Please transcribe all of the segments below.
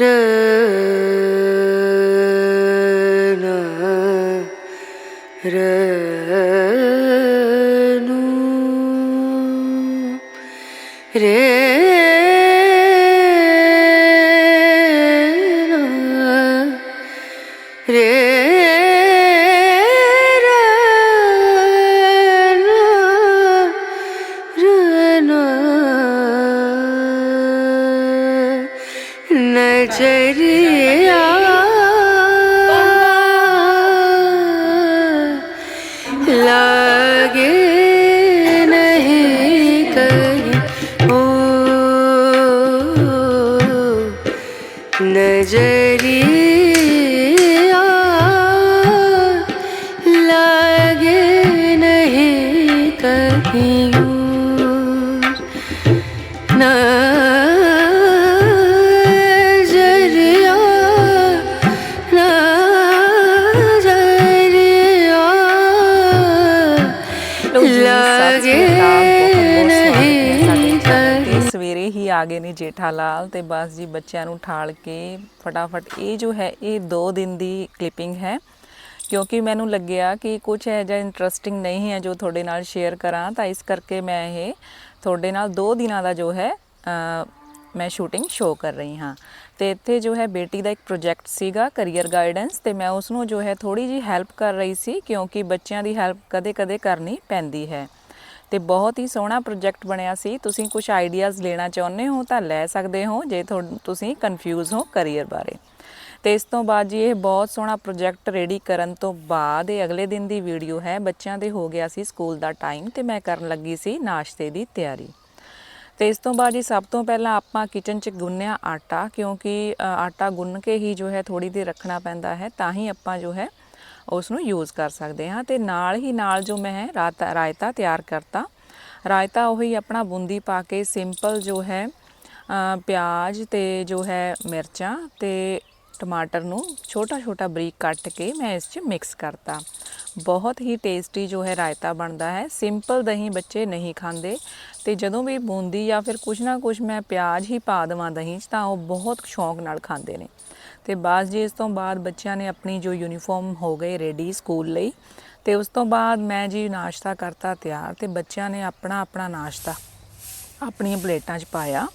रा ਲਾਗੇ ਨਹੀਂ ਕਹੀਂ ਓ ਨਜ਼ਰਿਆ ਆ ਗਏ ਨੇ ਜੇਠਾ ਲਾਲ ਤੇ ਬਸ ਜੀ ਬੱਚਿਆਂ ਨੂੰ ਠਾਲ ਕੇ ਫਟਾਫਟ ਇਹ ਜੋ ਹੈ, ਇਹ 2 ਦਿਨ ਦੀ ਕਲਿੱਪਿੰਗ ਹੈ। ਕਿਉਂਕਿ ਮੈਨੂੰ ਲੱਗਿਆ ਕਿ ਕੁਝ ਹੈ ਜਾਂ ਇੰਟਰਸਟਿੰਗ ਨਹੀਂ ਹੈ ਜੋ ਤੁਹਾਡੇ ਨਾਲ ਸ਼ੇਅਰ ਕਰਾਂ, ਤਾਂ ਇਸ ਕਰਕੇ ਮੈਂ ਇਹ ਤੁਹਾਡੇ ਨਾਲ 2 ਦਿਨਾਂ ਦਾ ਜੋ ਹੈ ਮੈਂ ਸ਼ੂਟਿੰਗ ਸ਼ੋ ਕਰ ਰਹੀ ਹਾਂ। ਤੇ ਇੱਥੇ ਜੋ ਹੈ, ਬੇਟੀ ਦਾ ਇੱਕ ਪ੍ਰੋਜੈਕਟ ਸੀਗਾ ਕੈਰੀਅਰ ਗਾਈਡੈਂਸ ਤੇ ਮੈਂ ਉਸ ਨੂੰ ਜੋ ਹੈ ਥੋੜੀ ਜੀ ਹੈਲਪ ਕਰ ਰਹੀ ਸੀ ਕਿਉਂਕਿ ਬੱਚਿਆਂ ਦੀ ਹੈਲਪ ਕਦੇ-ਕਦੇ ਕਰਨੀ ਪੈਂਦੀ ਹੈ। ਤੇ ਬਹੁਤ ਹੀ ਸੋਹਣਾ ਪ੍ਰੋਜੈਕਟ ਬਣਿਆ ਸੀ। ਤੁਸੀਂ ਕੁਝ ਆਈਡੀਆਜ਼ ਲੈਣਾ ਚਾਹੁੰਦੇ ਹੋ ਤਾਂ ਲੈ ਸਕਦੇ ਹੋ, ਜੇ ਤੁਸੀਂ ਕਨਫਿਊਜ਼ ਹੋ ਕੈਰੀਅਰ ਬਾਰੇ। ਤੇ ਇਸ ਤੋਂ ਬਾਅਦ ਜੀ ਇਹ ਬਹੁਤ ਸੋਹਣਾ ਪ੍ਰੋਜੈਕਟ ਰੈਡੀ ਕਰਨ ਤੋਂ ਬਾਅਦ ਇਹ ਅਗਲੇ ਦਿਨ ਦੀ ਵੀਡੀਓ ਹੈ। ਬੱਚਿਆਂ ਦੇ ਹੋ ਗਿਆ ਸੀ ਸਕੂਲ ਦਾ ਟਾਈਮ ਤੇ ਮੈਂ ਕਰਨ ਲੱਗੀ ਸੀ ਨਾਸ਼ਤੇ ਦੀ ਤਿਆਰੀ। ਤੇ ਇਸ ਤੋਂ ਬਾਅਦ ਜੀ ਸਭ ਤੋਂ ਪਹਿਲਾਂ ਆਪਾਂ ਕਿਚਨ 'ਚ ਗੁੰਨਿਆ ਆਟਾ, ਕਿਉਂਕਿ ਆਟਾ ਗੁੰਨ ਕੇ ਹੀ ਜੋ ਹੈ ਥੋੜੀ ਦੇਰ ਰੱਖਣਾ ਪੈਂਦਾ ਹੈ, ਤਾਂ ਹੀ ਆਪਾਂ ਜੋ ਹੈ ਉਸ ਨੂੰ ਯੂਜ਼ ਕਰ ਸਕਦੇ ਹਾਂ ਤੇ ਨਾਲ ਹੀ ਨਾਲ ਜੋ ਮੈਂ ਰਾਤਾ ਰਾਇਤਾ ਤਿਆਰ ਕਰਤਾ, ਰਾਇਤਾ ਉਹੀ ਆਪਣਾ ਬੂੰਦੀ ਪਾ ਕੇ ਸਿੰਪਲ ਜੋ ਹੈ ਪਿਆਜ਼ ਤੇ ਜੋ ਹੈ ਮਿਰਚਾਂ ਤੇ ਟਮਾਟਰ ਨੂੰ ਛੋਟਾ ਛੋਟਾ ਬਰੀਕ ਕੱਟ ਕੇ ਮੈਂ ਇਸ 'ਚ ਮਿਕਸ ਕਰਤਾ। ਬਹੁਤ ਹੀ ਟੇਸਟੀ ਜੋ ਹੈ ਰਾਇਤਾ ਬਣਦਾ ਹੈ। ਸਿੰਪਲ ਦਹੀਂ ਬੱਚੇ ਨਹੀਂ ਖਾਂਦੇ ਤੇ ਜਦੋਂ ਵੀ ਬੂੰਦੀ ਜਾਂ ਫਿਰ ਕੁਛ ਨਾ ਕੁਛ ਮੈਂ ਪਿਆਜ਼ ਹੀ ਪਾ ਦੇਵਾਂ ਦਹੀਂ 'ਚ ਤਾਂ ਉਹ ਬਹੁਤ ਸ਼ੌਂਕ ਨਾਲ ਖਾਂਦੇ ਨੇ। ਤੇ ਬਾਅਦ ਜੀ ਇਸ ਤੋਂ ਬਾਅਦ ਬੱਚਿਆਂ ਨੇ ਆਪਣੀ ਜੋ ਯੂਨੀਫਾਰਮ ਹੋ ਗਏ ਰੈਡੀ ਸਕੂਲ ਲਈ ਤੇ ਉਸ ਤੋਂ ਬਾਅਦ ਮੈਂ ਜੀ ਨਾਸ਼ਤਾ ਕਰਤਾ ਤਿਆਰ ਤੇ ਬੱਚਿਆਂ ਨੇ ਆਪਣਾ ਆਪਣਾ ਨਾਸ਼ਤਾ ਆਪਣੀਆਂ ਪਲੇਟਾਂ 'ਚ ਪਾਇਆ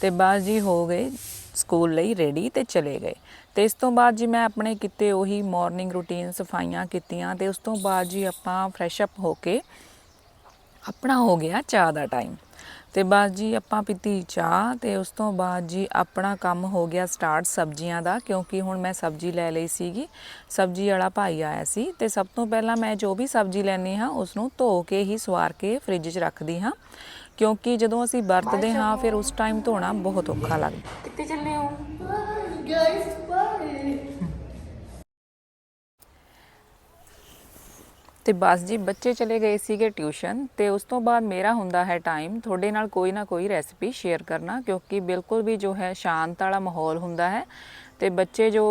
ਤੇ ਬਾਅਦ ਜੀ ਹੋ ਗਏ ਸਕੂਲ ਲਈ ਰੈਡੀ ਤੇ ਚਲੇ ਗਏ। ਤੇ ਇਸ ਤੋਂ ਬਾਅਦ ਜੀ ਮੈਂ ਆਪਣੇ ਕਿਤੇ ਉਹੀ ਮਾਰਨਿੰਗ ਰੂਟੀਨ ਸਫਾਈਆਂ ਕੀਤੀਆਂ ਤੇ ਉਸ ਤੋਂ ਬਾਅਦ ਜੀ ਆਪਾਂ ਫਰੈਸ਼ ਅਪ ਹੋ ਕੇ ਆਪਣਾ ਹੋ ਗਿਆ ਚਾਹ ਦਾ ਟਾਈਮ ਤੇ ਬਾਅਦ ਜੀ ਆਪਾਂ ਪੀਤੀ ਚਾਹ ਤੇ ਉਸ ਤੋਂ ਬਾਅਦ ਜੀ ਆਪਣਾ ਕੰਮ ਹੋ ਗਿਆ ਸਟਾਰਟ ਸਬਜ਼ੀਆਂ ਦਾ ਕਿਉਂਕਿ ਹੁਣ ਮੈਂ ਸਬਜ਼ੀ ਲੈ ਲਈ ਸੀਗੀ। ਸਬਜ਼ੀ ਵਾਲਾ ਭਾਈ ਆਇਆ ਸੀ ਤੇ ਸਭ ਤੋਂ ਪਹਿਲਾਂ ਮੈਂ ਜੋ ਵੀ ਸਬਜ਼ੀ ਲੈਣੀ ਹਾਂ ਉਸ ਨੂੰ ਧੋ ਕੇ ਹੀ ਸਵਾਰ ਕੇ ਫ੍ਰਿਜ 'ਚ ਰੱਖਦੀ ਹਾਂ ਕਿਉਂਕਿ ਜਦੋਂ ਅਸੀਂ ਵਰਤਦੇ ਹਾਂ ਫਿਰ ਉਸ ਟਾਈਮ ਧੋਣਾ ਬਹੁਤ ਔਖਾ ਲੱਗਦਾ। ਕਿੱਥੇ ਚੱਲੇ ਹੋ? Guys, bye. ਤੇ ਬਸ ਜੀ ਬੱਚੇ ਚਲੇ ਗਏ ਸੀਗੇ ਟਿਊਸ਼ਨ ਤੇ ਉਸ ਤੋਂ ਬਾਅਦ ਮੇਰਾ ਹੁੰਦਾ ਹੈ ਟਾਈਮ ਤੁਹਾਡੇ ਨਾਲ ਕੋਈ ਨਾ ਕੋਈ ਰੈਸਪੀ ਸ਼ੇਅਰ ਕਰਨਾ ਕਿਉਂਕਿ ਬਿਲਕੁਲ ਵੀ ਜੋ ਹੈ ਸ਼ਾਂਤ ਵਾਲਾ ਮਾਹੌਲ ਹੁੰਦਾ ਹੈ ਤੇ ਬੱਚੇ ਜੋ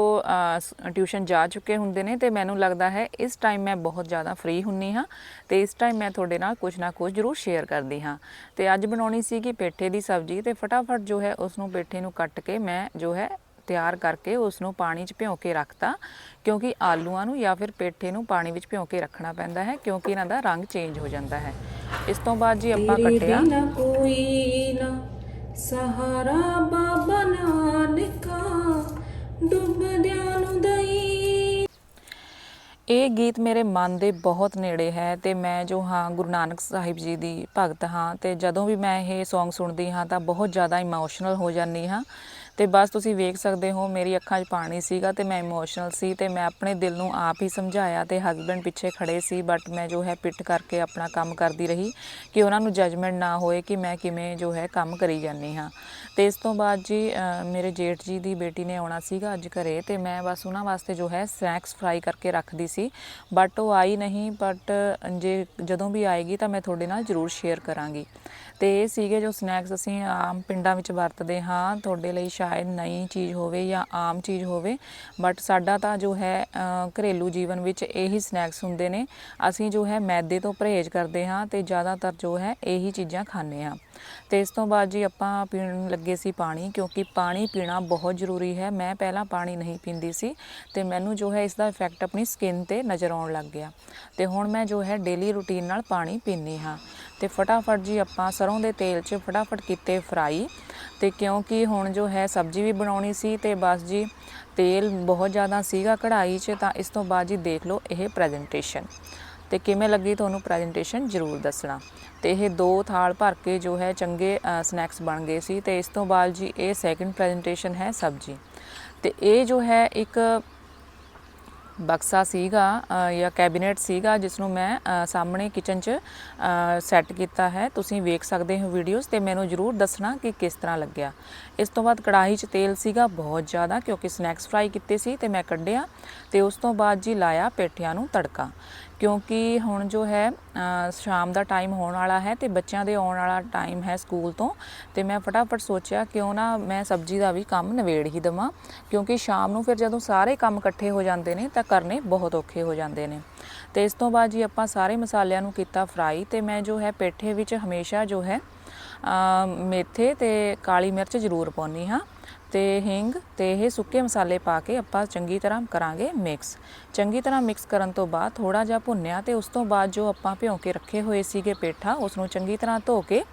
ਟਿਊਸ਼ਨ ਜਾ ਚੁੱਕੇ ਹੁੰਦੇ ਨੇ ਤੇ ਮੈਨੂੰ ਲੱਗਦਾ ਹੈ ਇਸ ਟਾਈਮ ਮੈਂ ਬਹੁਤ ਜ਼ਿਆਦਾ ਫ੍ਰੀ ਹੁੰਨੀ ਹਾਂ ਤੇ ਇਸ ਟਾਈਮ ਮੈਂ ਤੁਹਾਡੇ ਨਾਲ ਕੁਝ ਨਾ ਕੁਝ ਜ਼ਰੂਰ ਸ਼ੇਅਰ ਕਰਦੀ ਹਾਂ ਤੇ ਅੱਜ ਬਣਾਉਣੀ ਸੀਗੀ ਪੇਠੇ ਦੀ ਸਬਜ਼ੀ ਤੇ ਫਟਾਫਟ ਜੋ ਹੈ ਉਸ ਨੂੰ ਪੇਠੇ ਨੂੰ ਕੱਟ ਕੇ ਮੈਂ ਜੋ ਹੈ ਤਿਆਰ ਕਰਕੇ ਉਸ ਨੂੰ ਪਾਣੀ 'ਚ ਭਿਓ ਕੇ ਰੱਖਤਾ ਕਿਉਂਕਿ ਆਲੂਆਂ ਨੂੰ ਜਾਂ ਫਿਰ ਪੇਠੇ ਨੂੰ ਪਾਣੀ ਵਿੱਚ ਭਿਓ ਕੇ ਰੱਖਣਾ ਪੈਂਦਾ ਹੈ ਕਿਉਂਕਿ ਇਹਨਾਂ ਦਾ ਰੰਗ ਚੇਂਜ ਹੋ ਜਾਂਦਾ ਹੈ। ਇਸ ਤੋਂ ਬਾਅਦ ਜੀ ਆਪਾਂ ਕੱਟਿਆ ਬਿਨਾ ਕੋਈ ਨਾ ਸਹਾਰਾ ਬਾਬਾ ਨਾਨਕਾ ਡੁੱਬਦਿਆਂ ਨੂੰ ਦਈ। ਇਹ ਗੀਤ ਮੇਰੇ ਮਨ ਦੇ ਬਹੁਤ ਨੇੜੇ ਹੈ ਤੇ ਮੈਂ ਜੋ ਹਾਂ ਗੁਰੂ ਨਾਨਕ ਸਾਹਿਬ ਜੀ ਦੀ ਭਗਤ ਹਾਂ ਤੇ ਜਦੋਂ ਵੀ ਮੈਂ ਇਹ Song ਸੁਣਦੀ ਹਾਂ ਤਾਂ ਬਹੁਤ ਜ਼ਿਆਦਾ ਇਮੋਸ਼ਨਲ ਹੋ ਜਾਂਦੀ ਹਾਂ। ਤੇ ਬਸ ਤੁਸੀਂ ਵੇਖ ਸਕਦੇ ਹੋ, ਮੇਰੀ ਅੱਖਾਂ 'ਚ ਪਾਣੀ ਸੀਗਾ ਤੇ ਮੈਂ ਇਮੋਸ਼ਨਲ ਸੀ ਤੇ ਮੈਂ ਆਪਣੇ ਦਿਲ ਨੂੰ ਆਪ ਹੀ ਸਮਝਾਇਆ ਤੇ ਹਸਬੰਡ ਪਿੱਛੇ ਖੜੇ ਸੀ ਬਟ ਮੈਂ ਜੋ ਹੈ ਪਿੱਟ ਕਰਕੇ ਆਪਣਾ ਕੰਮ ਕਰਦੀ ਰਹੀ ਕਿ ਉਹਨਾਂ ਨੂੰ ਜਜਮੈਂਟ ਨਾ ਹੋਏ ਕਿ ਮੈਂ ਕਿਵੇਂ ਜੋ ਹੈ ਕੰਮ ਕਰੀ ਜਾਂਦੀ ਹਾਂ। ਤੇ ਇਸ ਤੋਂ ਬਾਅਦ ਜੀ ਮੇਰੇ ਜੇਠ ਜੀ ਦੀ ਬੇਟੀ ਨੇ ਆਉਣਾ ਸੀਗਾ ਅੱਜ ਘਰੇ ਤੇ ਮੈਂ ਬਸ ਉਹਨਾਂ ਵਾਸਤੇ ਜੋ ਹੈ ਸਨੈਕਸ ਫਰਾਈ ਕਰਕੇ ਰੱਖਦੀ ਸੀ ਬਟ ਉਹ ਆਈ ਨਹੀਂ ਬਟ ਜੇ ਜਦੋਂ ਵੀ ਆਏਗੀ ਤਾਂ ਮੈਂ ਤੁਹਾਡੇ ਨਾਲ ਜ਼ਰੂਰ ਸ਼ੇਅਰ ਕਰਾਂਗੀ। ਤੇ ਇਹ ਸੀਗੇ ਜੋ ਸਨੈਕਸ ਅਸੀਂ ਆਮ ਪਿੰਡਾਂ ਵਿੱਚ ਵਰਤਦੇ ਹਾਂ, ਤੁਹਾਡੇ ਲਈ ਸ਼ਾਇਦ ਸ਼ਾਇਦ ਨਈ ਚੀਜ਼ ਹੋਵੇ ਜਾਂ ਆਮ ਚੀਜ਼ ਹੋਵੇ ਬਟ ਸਾਡਾ ਤਾਂ ਜੋ ਹੈ ਘਰੇਲੂ ਜੀਵਨ ਵਿੱਚ ਇਹੀ ਸਨੈਕਸ ਹੁੰਦੇ ਨੇ। ਅਸੀਂ ਜੋ ਹੈ ਮੈਦੇ ਤੋਂ ਪਰਹੇਜ਼ ਕਰਦੇ ਹਾਂ ਤੇ ਜ਼ਿਆਦਾਤਰ ਜੋ ਹੈ ਇਹੀ ਚੀਜ਼ਾਂ ਖਾਂਦੇ ਹਾਂ। ਤੇ ਇਸ ਤੋਂ ਬਾਅਦ ਜੀ ਆਪਾਂ ਪੀਣ ਲੱਗੇ ਸੀ ਪਾਣੀ, ਕਿਉਂਕਿ ਪਾਣੀ ਪੀਣਾ ਬਹੁਤ ਜ਼ਰੂਰੀ ਹੈ। ਮੈਂ ਪਹਿਲਾਂ ਪਾਣੀ ਨਹੀਂ ਪੀਂਦੀ ਸੀ ਤੇ ਮੈਨੂੰ ਜੋ ਹੈ ਇਸ ਦਾ ਇਫੈਕਟ ਆਪਣੀ ਸਕਿਨ ਤੇ ਨਜ਼ਰ ਆਉਣ ਲੱਗ ਗਿਆ। ਤੇ ਹੁਣ ਮੈਂ ਜੋ ਹੈ ਡੇਲੀ ਰੂਟੀਨ ਨਾਲ ਪਾਣੀ ਪੀਂਦੀ ਹਾਂ। ਤੇ ਫਟਾਫਟ ਜੀ ਆਪਾਂ ਸਰੋਂ ਦੇ ਤੇਲ 'ਚ ਫਟਾਫਟ ਕੀਤੇ ਫਰਾਈ ਤੇ ਕਿਉਂਕਿ ਹੁਣ ਜੋ ਹੈ ਸਬਜ਼ੀ ਵੀ ਬਣਾਉਣੀ ਸੀ ਤੇ ਬਸ ਜੀ ਤੇਲ ਬਹੁਤ ਜ਼ਿਆਦਾ ਸੀਗਾ ਕੜਾਈ 'ਚ, ਤਾਂ ਇਸ ਤੋਂ ਬਾਅਦ ਜੀ ਦੇਖ ਲਓ ਇਹ ਪ੍ਰੈਜੈਂਟੇਸ਼ਨ ਤੇ ਕਿਵੇਂ ਲੱਗੀ ਤੁਹਾਨੂੰ ਪ੍ਰੈਜੈਂਟੇਸ਼ਨ ਜ਼ਰੂਰ ਦੱਸਣਾ। ਤੇ ਇਹ ਦੋ ਥਾਲ ਭਰ ਕੇ ਜੋ ਹੈ ਚੰਗੇ ਸਨੈਕਸ ਬਣ ਗਏ ਸੀ। ਤੇ ਇਸ ਤੋਂ ਬਾਅਦ ਜੀ ਇਹ ਸੈਕੰਡ ਪ੍ਰੈਜੈਂਟੇਸ਼ਨ ਹੈ ਸਬਜ਼ੀ। ਤੇ ਇਹ ਜੋ ਹੈ ਇੱਕ ਬਕਸਾ ਸੀਗਾ ਜਾਂ ਕੈਬਨਿਟ ਸੀਗਾ ਜਿਸ ਨੂੰ ਮੈਂ ਸਾਹਮਣੇ ਕਿਚਨ 'ਚ ਸੈੱਟ ਕੀਤਾ ਹੈ। ਤੁਸੀਂ ਵੇਖ ਸਕਦੇ ਹੋ ਵੀਡੀਓਜ਼ ਤੇ ਮੈਨੂੰ ਜਰੂਰ ਦੱਸਣਾ ਕਿ ਕਿਸ ਤਰ੍ਹਾਂ ਲੱਗਿਆ। ਇਸ ਤੋਂ ਬਾਅਦ ਕੜਾਹੀ 'ਚ ਤੇਲ ਸੀਗਾ ਬਹੁਤ ਜ਼ਿਆਦਾ, ਕਿਉਂਕਿ ਸਨੈਕਸ ਫਰਾਈ ਕੀਤੇ ਸੀ ਤੇ ਮੈਂ ਕੱਢਿਆ। ਤੇ ਉਸ ਤੋਂ ਬਾਅਦ ਜੀ ਲਾਇਆ ਪੇਠਿਆਂ ਨੂੰ ਤੜਕਾ। ਕਿਉਂਕਿ ਹੁਣ ਜੋ ਹੈ ਸ਼ਾਮ ਦਾ ਟਾਈਮ ਹੋਣ ਵਾਲਾ ਹੈ ਤੇ ਬੱਚਿਆਂ ਦੇ ਆਉਣ ਵਾਲਾ ਟਾਈਮ ਹੈ ਸਕੂਲ ਤੋਂ। ਤੇ ਮੈਂ ਫਟਾਫਟ ਸੋਚਿਆ ਕਿਉਂ ਨਾ ਮੈਂ ਸਬਜ਼ੀ ਦਾ ਵੀ ਕੰਮ ਨਵੇੜ ਹੀ ਦਵਾਂ। ਕਿਉਂਕਿ ਸ਼ਾਮ ਨੂੰ ਫਿਰ ਜਦੋਂ ਸਾਰੇ ਕੰਮ ਇਕੱਠੇ ਹੋ ਜਾਂਦੇ ਨੇ ਤਾਂ ਕਰਨੇ ਬਹੁਤ ਔਖੇ ਹੋ ਜਾਂਦੇ ਨੇ। ਤੇ ਇਸ ਤੋਂ ਬਾਅਦ ਜੀ ਆਪਾਂ ਸਾਰੇ ਮਸਾਲਿਆਂ ਨੂੰ ਕੀਤਾ ਫਰਾਈ ਤੇ ਮੈਂ ਜੋ ਹੈ ਪੇਠੇ ਵਿੱਚ ਹਮੇਸ਼ਾ ਜੋ ਹੈ ਮੇਥੇ ਤੇ ਕਾਲੀ ਮਿਰਚ ਜ਼ਰੂਰ ਪਾਉਣੀ ਹਾਂ। ਤੇ ਹਿੰਗ ਤੇ ਇਹ ਸੁੱਕੇ ਮਸਾਲੇ ਪਾ ਕੇ ਆਪਾਂ ਚੰਗੀ ਤਰ੍ਹਾਂ ਕਰਾਂਗੇ ਮਿਕਸ ਚੰਗੀ ਤਰ੍ਹਾਂ ਮਿਕਸ ਕਰਨ ਤੋਂ ਬਾਅਦ ਥੋੜਾ ਜਿਹਾ ਭੁੰਨਿਆ ਤੇ ਉਸ ਤੋਂ ਬਾਅਦ ਜੋ ਆਪਾਂ ਭਿਉਂ ਕੇ ਰੱਖੇ ਹੋਏ ਸੀਗੇ ਪੇਠਾ ਉਸ ਨੂੰ ਚੰਗੀ ਤਰ੍ਹਾਂ ਧੋ ਕੇ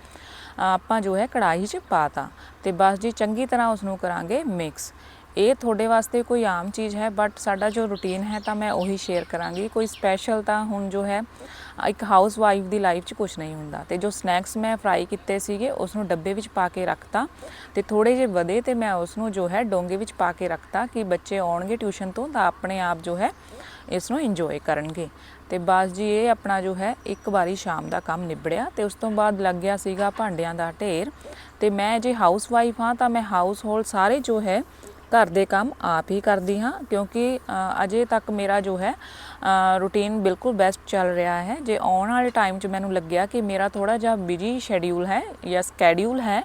ਆਪਾਂ ਜੋ ਹੈ ਕੜਾਹੀ 'ਚ ਪਾਤਾ ਤੇ। ਬਸ ਜੀ ਚੰਗੀ ਤਰ੍ਹਾਂ ਉਸ ਨੂੰ ਕਰਾਂਗੇ ਮਿਕਸ ਇਹ ਤੁਹਾਡੇ ਵਾਸਤੇ ਕੋਈ ਆਮ ਚੀਜ਼ ਹੈ ਬਟ ਸਾਡਾ ਜੋ ਰੁਟੀਨ ਹੈ ਤਾਂ ਮੈਂ ਉਹੀ ਸ਼ੇਅਰ ਕਰਾਂਗੀ। ਕੋਈ ਸਪੈਸ਼ਲ ਤਾਂ ਹੁਣ ਜੋ ਹੈ, ਇੱਕ ਹਾਊਸ ਵਾਈਫ ਦੀ ਲਾਈਫ 'ਚ ਕੁਝ ਨਹੀਂ ਹੁੰਦਾ। ਤੇ ਜੋ ਸਨੈਕਸ ਮੈਂ ਫਰਾਈ ਕੀਤੇ ਸੀਗੇ ਉਸ ਨੂੰ ਡੱਬੇ ਵਿੱਚ ਪਾ ਕੇ ਰੱਖਤਾ ਤੇ ਥੋੜੇ ਜਿਹੇ ਵਧੇ ਤੇ ਮੈਂ ਉਸ ਨੂੰ ਜੋ ਹੈ ਡੋਂਗੇ ਵਿੱਚ ਪਾ ਕੇ ਰੱਖਤਾ ਕਿ ਬੱਚੇ ਆਉਣਗੇ ਟਿਊਸ਼ਨ ਤੋਂ ਤਾਂ ਆਪਣੇ ਆਪ ਜੋ ਹੈ ਇਸ ਨੂੰ ਇੰਜੋਏ ਕਰਨਗੇ। ਤੇ ਬਸ ਜੀ, ਇਹ ਆਪਣਾ ਜੋ ਹੈ, ਇੱਕ ਵਾਰੀ ਸ਼ਾਮ ਦਾ ਕੰਮ ਨਿਬੜਿਆ ਤੇ ਉਸ ਤੋਂ ਬਾਅਦ ਲੱਗ ਗਿਆ ਸੀਗਾ ਭਾਂਡਿਆਂ ਦਾ ਢੇਰ। ਤੇ ਮੈਂ ਜੇ ਹਾਊਸ ਵਾਈਫ ਹਾਂ ਤਾਂ ਮੈਂ ਹਾਊਸ ਹੋਲਡ ਸਾਰੇ ਜੋ ਹੈ ਘਰ ਦੇ ਕੰਮ ਆਪ ਹੀ ਕਰਦੀ ਹਾਂ, ਕਿਉਂਕਿ ਅਜੇ ਤੱਕ ਮੇਰਾ ਜੋ ਹੈ ਰੂਟੀਨ ਬਿਲਕੁਲ ਬੈਸਟ ਚੱਲ ਰਿਹਾ ਹੈ। ਜੇ ਆਉਣ ਵਾਲੇ ਟਾਈਮ 'ਚ ਮੈਨੂੰ ਲੱਗਿਆ ਕਿ ਮੇਰਾ ਥੋੜਾ ਜਿਹਾ ਬਿਜ਼ੀ ਸ਼ੈਡਿਊਲ ਹੈ ਜਾਂ ਸਕੈਡਿਊਲ ਹੈ,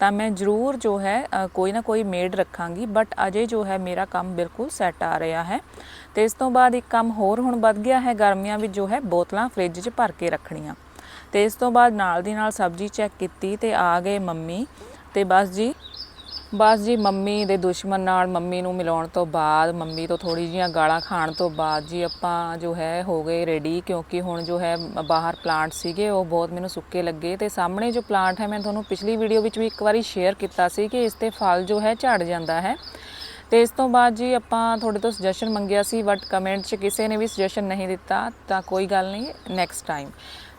ਤਾਂ ਮੈਂ ਜ਼ਰੂਰ ਜੋ ਹੈ ਕੋਈ ਨਾ ਕੋਈ ਮੇਡ ਰੱਖਾਂਗੀ ਬਟ ਅਜੇ ਜੋ ਹੈ ਮੇਰਾ ਕੰਮ ਬਿਲਕੁਲ ਸੈੱਟ ਆ ਰਿਹਾ ਹੈ। ਤੇ ਇਸ ਤੋਂ ਬਾਅਦ ਇੱਕ ਕੰਮ ਹੋਰ ਹੁਣ ਵੱਧ ਗਿਆ ਹੈ, ਗਰਮੀਆਂ ਵਿੱਚ ਜੋ ਹੈ ਬੋਤਲਾਂ ਫ੍ਰਿਜ 'ਚ ਭਰ ਕੇ ਰੱਖਣੀਆਂ। ਤੇ ਇਸ ਤੋਂ ਬਾਅਦ ਨਾਲ ਦੀ ਨਾਲ ਸਬਜ਼ੀ ਚੈੱਕ ਕੀਤੀ ਤੇ ਆ ਗਏ ਮੰਮੀ, ਤੇ ਬਸ ਜੀ ਬਸ ਜੀ, ਮੰਮੀ ਦੇ ਦੁਸ਼ਮਣ ਨਾਲ ਮੰਮੀ ਨੂੰ ਮਿਲਾਉਣ ਤੋਂ ਬਾਅਦ, ਮੰਮੀ ਤੋਂ ਥੋੜੀ ਜੀਆਂ ਗਾਲਾਂ ਖਾਣ ਤੋਂ ਬਾਅਦ ਜੀ ਆਪਾਂ ਜੋ ਹੈ ਹੋ ਗਏ ਰੈਡੀ ਕਿਉਂਕਿ ਹੁਣ ਜੋ ਹੈ ਬਾਹਰ ਪਲਾਂਟ ਸੀਗੇ, ਉਹ ਬਹੁਤ ਮੈਨੂੰ ਸੁੱਕੇ ਲੱਗੇ ਤੇ ਸਾਹਮਣੇ ਜੋ ਪਲਾਂਟ ਹੈ, ਮੈਂ ਤੁਹਾਨੂੰ ਪਿਛਲੀ ਵੀਡੀਓ ਵਿੱਚ ਵੀ ਇੱਕ ਵਾਰੀ ਸ਼ੇਅਰ ਕੀਤਾ ਸੀ ਕਿ ਇਸ ਤੇ ਫਲ ਜੋ ਹੈ ਝੜ ਜਾਂਦਾ ਹੈ। ਤੇ ਇਸ ਤੋਂ ਬਾਅਦ ਜੀ ਆਪਾਂ ਤੁਹਾਡੇ ਤੋਂ ਸੁਜੈਸ਼ਨ ਮੰਗਿਆ ਸੀ ਬਟ ਕਮੈਂਟ 'ਚ ਕਿਸੇ ਨੇ ਵੀ ਸੁਜੈਸ਼ਨ ਨਹੀਂ ਦਿੱਤਾ, ਤਾਂ ਕੋਈ ਗੱਲ ਨਹੀਂ ਨੈਕਸਟ ਟਾਈਮ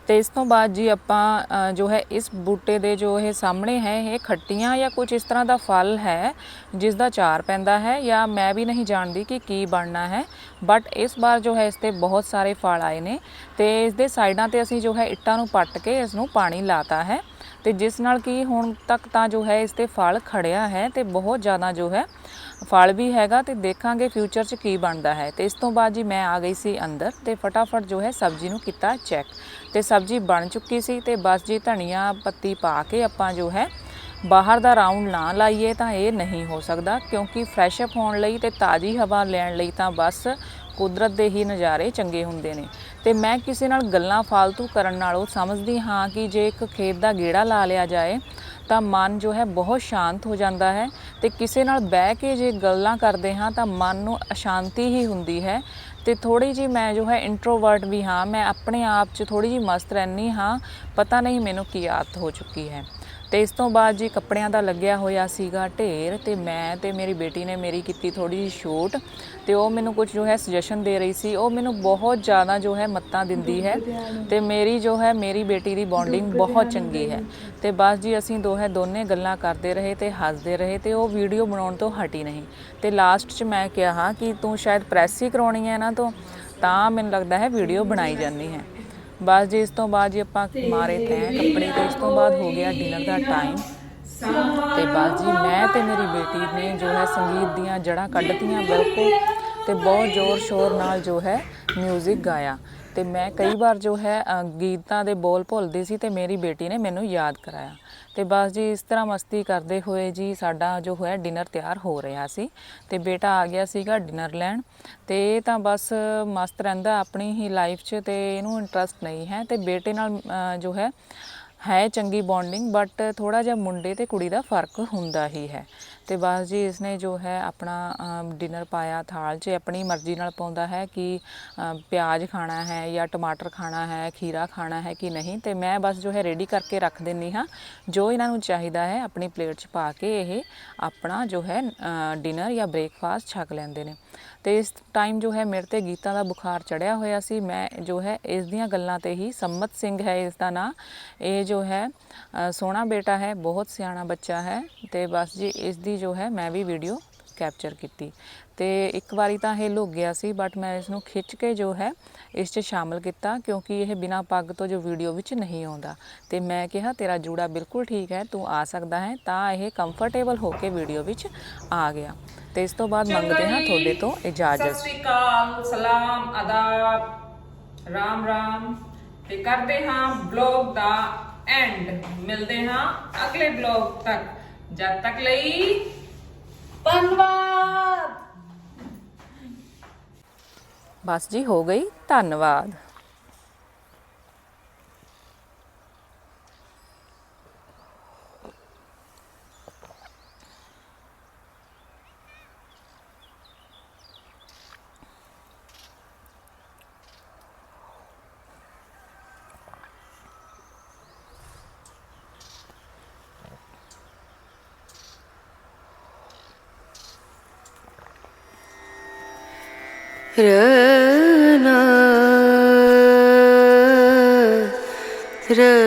ਤੇ ਇਸ ਤੋਂ ਬਾਅਦ ਜੀ ਆਪਾਂ ਜੋ ਹੈ ਇਸ ਬੂਟੇ ਦੇ ਜੋ ਇਹ ਸਾਹਮਣੇ ਹੈ, ਇਹ ਖੱਟੀਆਂ ਜਾਂ ਕੁਝ ਇਸ ਤਰ੍ਹਾਂ ਦਾ ਫਲ ਹੈ ਜਿਸ ਦਾ ਚਾਰ ਪੈਂਦਾ ਹੈ ਜਾਂ ਮੈਂ ਵੀ ਨਹੀਂ ਜਾਣਦੀ ਕਿ ਕੀ ਬਣਨਾ ਹੈ ਬਟ ਇਸ ਵਾਰ ਜੋ ਹੈ ਇਸ ਤੇ ਬਹੁਤ ਸਾਰੇ ਫਲ ਆਏ ਨੇ ਤੇ ਇਸ ਦੇ ਸਾਈਡਾਂ ਤੇ ਅਸੀਂ ਜੋ ਹੈ ਇੱਟਾਂ ਨੂੰ ਪੱਟ ਕੇ ਇਸ ਨੂੰ ਪਾਣੀ ਲਾਤਾ ਹੈ ਤੇ ਜਿਸ ਨਾਲ ਕਿ ਹੁਣ ਤੱਕ ਤਾਂ ਜੋ ਹੈ ਇਸ ਤੇ ਫਲ ਖੜਿਆ ਹੈ ਤੇ ਬਹੁਤ ਜ਼ਿਆਦਾ ਜੋ ਹੈ ਫਲ ਵੀ ਹੈਗਾ ਤੇ ਦੇਖਾਂਗੇ ਫਿਊਚਰ 'ਚ ਕੀ ਬਣਦਾ ਹੈ। ਤੇ ਇਸ ਤੋਂ ਬਾਅਦ ਜੀ ਮੈਂ ਆ ਗਈ ਸੀ ਅੰਦਰ ਤੇ ਫਟਾਫਟ ਜੋ ਹੈ ਸਬਜ਼ੀ ਨੂੰ ਕੀਤਾ ਚੈੱਕ ਤੇ ਸਬਜ਼ੀ ਬਣ ਚੁੱਕੀ ਸੀ ਤੇ ਬਸ ਜੀ ਧਨੀਆ ਪੱਤੀ ਪਾ ਕੇ ਆਪਾਂ ਜੋ ਹੈ ਬਾਹਰ ਦਾ ਰਾਉਂਡ ਨਾ ਲਾਈਏ ਤਾਂ ਇਹ ਨਹੀਂ ਹੋ ਸਕਦਾ ਕਿਉਂਕਿ ਫਰੈਸ਼ ਅਪ ਹੋਣ ਲਈ ਤੇ ਤਾਜ਼ੀ ਹਵਾ ਲੈਣ ਲਈ ਤਾਂ ਬਸ ਕੁਦਰਤ ਦੇ ਹੀ ਨਜ਼ਾਰੇ ਚੰਗੇ ਹੁੰਦੇ ਨੇ। ਤੇ ਮੈਂ ਕਿਸੇ ਨਾਲ ਗੱਲਾਂ ਫालतू ਕਰਨ ਨਾਲੋਂ ਸਮਝਦੀ ਹਾਂ ਕਿ ਜੇ ਇੱਕ ਖੇਤ ਦਾ ਗੇੜਾ ਲਾ ਲਿਆ ਜਾਏ ਤਾਂ ਮਨ ਜੋ ਹੈ ਬਹੁਤ ਸ਼ਾਂਤ ਹੋ ਜਾਂਦਾ ਹੈ ਤੇ ਕਿਸੇ ਨਾਲ ਬਹਿ ਕੇ ਜੇ ਗੱਲਾਂ ਕਰਦੇ ਹਾਂ ਤਾਂ ਮਨ ਨੂੰ ਅਸ਼ਾਂਤੀ ਹੀ ਹੁੰਦੀ ਹੈ ਤੇ ਥੋੜੀ ਜੀ ਮੈਂ ਜੋ ਹੈ ਇੰਟਰੋਵਰਟ ਵੀ ਹਾਂ, ਮੈਂ ਆਪਣੇ ਆਪ 'ਚ ਥੋੜੀ ਜੀ ਮਸਤ ਰਹਿੰਦੀ ਹਾਂ, ਪਤਾ ਨਹੀਂ ਮੈਨੂੰ ਕੀ ਆਦਤ ਹੋ ਚੁੱਕੀ ਹੈ। ਤੇ ਇਸ ਤੋਂ ਬਾਅਦ ਜੀ ਕੱਪੜਿਆਂ ਦਾ ਲੱਗਿਆ ਹੋਇਆ ਸੀਗਾ ਢੇਰ ਤੇ ਮੈਂ ਤੇ ਮੇਰੀ ਬੇਟੀ ਨੇ ਮੇਰੀ ਕੀਤੀ ਥੋੜੀ ਜਿਹੀ ਸ਼ੂਟ ਤੇ ਉਹ ਮੈਨੂੰ ਕੁਝ ਜੋ ਹੈ ਸੁਜੈਸ਼ਨ ਦੇ ਰਹੀ ਸੀ। ਉਹ ਮੈਨੂੰ ਬਹੁਤ ਜ਼ਿਆਦਾ ਜੋ ਹੈ ਮੱਤਾਂ ਦਿੰਦੀ ਹੈ ਤੇ ਮੇਰੀ ਜੋ ਹੈ ਮੇਰੀ ਬੇਟੀ ਦੀ ਬੌਂਡਿੰਗ ਬਹੁਤ ਚੰਗੀ ਹੈ। ਤੇ ਬਸ ਜੀ ਅਸੀਂ ਦੋਹੇ ਦੋਨੇ ਗੱਲਾਂ ਕਰਦੇ ਰਹੇ ਤੇ ਹੱਸਦੇ ਰਹੇ ਤੇ ਉਹ ਵੀਡੀਓ ਬਣਾਉਣ ਤੋਂ ਹਟੀ ਨਹੀਂ। ਤੇ ਲਾਸਟ 'ਚ ਮੈਂ ਕਿਹਾ ਕਿ ਤੂੰ ਸ਼ਾਇਦ ਪ੍ਰੈਸ ਹੀ ਕਰਾਉਣੀ ਹੈ ਨਾ ਤੋਂ, ਤਾਂ ਮੈਨੂੰ ਲੱਗਦਾ ਹੈ ਵੀਡੀਓ ਬਣਾਈ ਜਾਂਦੀ ਹੈ। ਬਸ ਜੀ ਇਸ ਤੋਂ ਬਾਅਦ ਜੀ ਆਪਾਂ ਮਾਰੇ ਤੈਂ ਕੱਪੜੇ ਤੇ ਇਸ ਤੋਂ ਬਾਅਦ ਹੋ ਗਿਆ ਡਿਨਰ ਦਾ ਟਾਈਮ ਤੇ ਬਸ ਜੀ ਮੈਂ ਤੇ ਮੇਰੀ ਬੇਟੀ ਨੇ ਜੋ ਹੈ ਸੰਗੀਤ ਦੀਆਂ ਜੜਾਂ ਕੱਢਤੀਆਂ ਬਿਲਕੁਲ ਤੇ ਬਹੁਤ ਜ਼ੋਰ ਸ਼ੋਰ ਨਾਲ ਜੋ ਹੈ 뮤직 ਗਾਇਆ। ਤੇ ਮੈਂ ਕਈ ਵਾਰ ਜੋ ਹੈ ਗੀਤਾਂ ਦੇ ਬੋਲ ਭੁੱਲਦੀ ਸੀ ਤੇ ਮੇਰੀ ਬੇਟੀ ਨੇ ਮੈਨੂੰ ਯਾਦ ਕਰਾਇਆ। ਤੇ ਬਸ ਜੀ, ਇਸ ਤਰ੍ਹਾਂ ਮਸਤੀ ਕਰਦੇ ਹੋਏ ਜੀ ਸਾਡਾ ਜੋ ਹੈ ਡਿਨਰ ਤਿਆਰ ਹੋ ਰਿਹਾ ਸੀ। ਤੇ ਬੇਟਾ ਆ ਗਿਆ ਸੀਗਾ ਡਿਨਰ ਲੈਣ। ਤੇ ਇਹ ਤਾਂ ਬਸ ਮਸਤ ਰਹਿੰਦਾ, ਆਪਣੀ ਹੀ ਲਾਈਫ 'ਚ ਤੇ ਇਹਨੂੰ ਇੰਟਰਸਟ ਨਹੀਂ ਹੈ। ਤੇ ਬੇਟੇ ਨਾਲ ਜੋ ਹੈ ਹੈ ਚੰਗੀ ਬੌਂਡਿੰਗ ਬਟ ਥੋੜਾ ਜਿਹਾ ਮੁੰਡੇ ਤੇ ਕੁੜੀ ਦਾ ਫ਼ਰਕ ਹੁੰਦਾ ਹੀ ਹੈ। ਤੇ ਬਸ ਜੀ ਇਸਨੇ ਜੋ ਹੈ ਆਪਣਾ ਡਿਨਰ ਪਾਇਆ ਥਾਲ 'ਚ, ਆਪਣੀ ਮਰਜ਼ੀ ਨਾਲ ਪਾਉਂਦਾ ਹੈ ਕਿ ਪਿਆਜ਼ ਖਾਣਾ ਹੈ ਜਾਂ ਟਮਾਟਰ ਖਾਣਾ ਹੈ, ਖੀਰਾ ਖਾਣਾ ਹੈ ਕਿ ਨਹੀਂ, ਤੇ ਮੈਂ ਬਸ ਜੋ ਹੈ ਰੈਡੀ ਕਰਕੇ ਰੱਖ ਦਿੰਨੀ ਹਾਂ। ਜੋ ਇਹਨਾਂ ਨੂੰ ਚਾਹੀਦਾ ਹੈ ਆਪਣੀ ਪਲੇਟ 'ਚ ਪਾ ਕੇ ਇਹ ਆਪਣਾ ਜੋ ਹੈ ਡਿਨਰ ਜਾਂ ਬ੍ਰੇਕਫਾਸਟ ਛਕ ਲੈਂਦੇ ਨੇ। ਤੇ ਇਸ ਟਾਈਮ ਜੋ ਹੈ ਮੇਰੇ ਤੇ ਗੀਤਾਂ ਦਾ ਬੁਖਾਰ ਚੜਿਆ ਹੋਇਆ ਸੀ। ਮੈਂ ਜੋ ਹੈ ਇਸ ਦੀਆਂ ਗੱਲਾਂ ਤੇ ਹੀ ਸੰਮਤ ਸਿੰਘ ਹੈ ਇਸ ਦਾ ਨਾਂ। ਇਹ ਜੋ ਹੈ ਸੋਹਣਾ ਬੇਟਾ ਹੈ, ਬਹੁਤ ਸਿਆਣਾ ਬੱਚਾ ਹੈ। ਤੇ ਬਸ ਜੀ ਇਸ ਦੀ ਜੋ ਹੈ ਮੈਂ ਵੀ ਵੀਡੀਓ ਕੈਪਚਰ ਕੀਤੀ। ਤੇ ਇੱਕ ਵਾਰੀ ਤਾਂ ਇਹ ਲੁਕ ਗਿਆ ਸੀ ਬਟ ਮੈਂ ਇਸ ਨੂੰ ਖਿੱਚ ਕੇ ਜੋ ਹੈ ਇਸ 'ਚ ਸ਼ਾਮਲ ਕੀਤਾ, ਕਿਉਂਕਿ ਇਹ ਬਿਨਾ ਪੱਗ ਤੋਂ ਜੋ ਵੀਡੀਓ ਵਿੱਚ ਨਹੀਂ ਆਉਂਦਾ। ਤੇ ਮੈਂ ਕਿਹਾ, ਤੇਰਾ ਜੂੜਾ ਬਿਲਕੁਲ ਠੀਕ ਹੈ, ਤੂੰ ਆ ਸਕਦਾ ਹੈ। ਤਾਂ ਇਹ ਕੰਫਰਟੇਬਲ ਹੋ ਕੇ ਵੀਡੀਓ ਵਿੱਚ ਆ ਗਿਆ। ਤੇ ਇਸ ਤੋਂ ਬਾਅਦ ਮੰਗਦੇ ਹਾਂ ਤੁਹਾਡੇ ਤੋਂ ਸਤਿ ਇਜਾਜ਼ਤ ਸ੍ਰੀ ਅਕਾਲ, ਸਲਾਮ, ਆਦਾਬ, ਰਾਮ ਰਾਮ। ਤੇ ਕਰਦੇ ਹਾਂ ਬਲੌਗ ਦਾ ਐਂਡ ਮਿਲਦੇ ਹਾਂ ਅਗਲੇ ਬਲੌਗ ਤੱਕ। ਜਦ ਤੱਕ ਲਈ ਧੰਨਵਾਦ। ਬਸ ਜੀ ਹੋ ਗਈ। ਧੰਨਵਾਦ। রা রা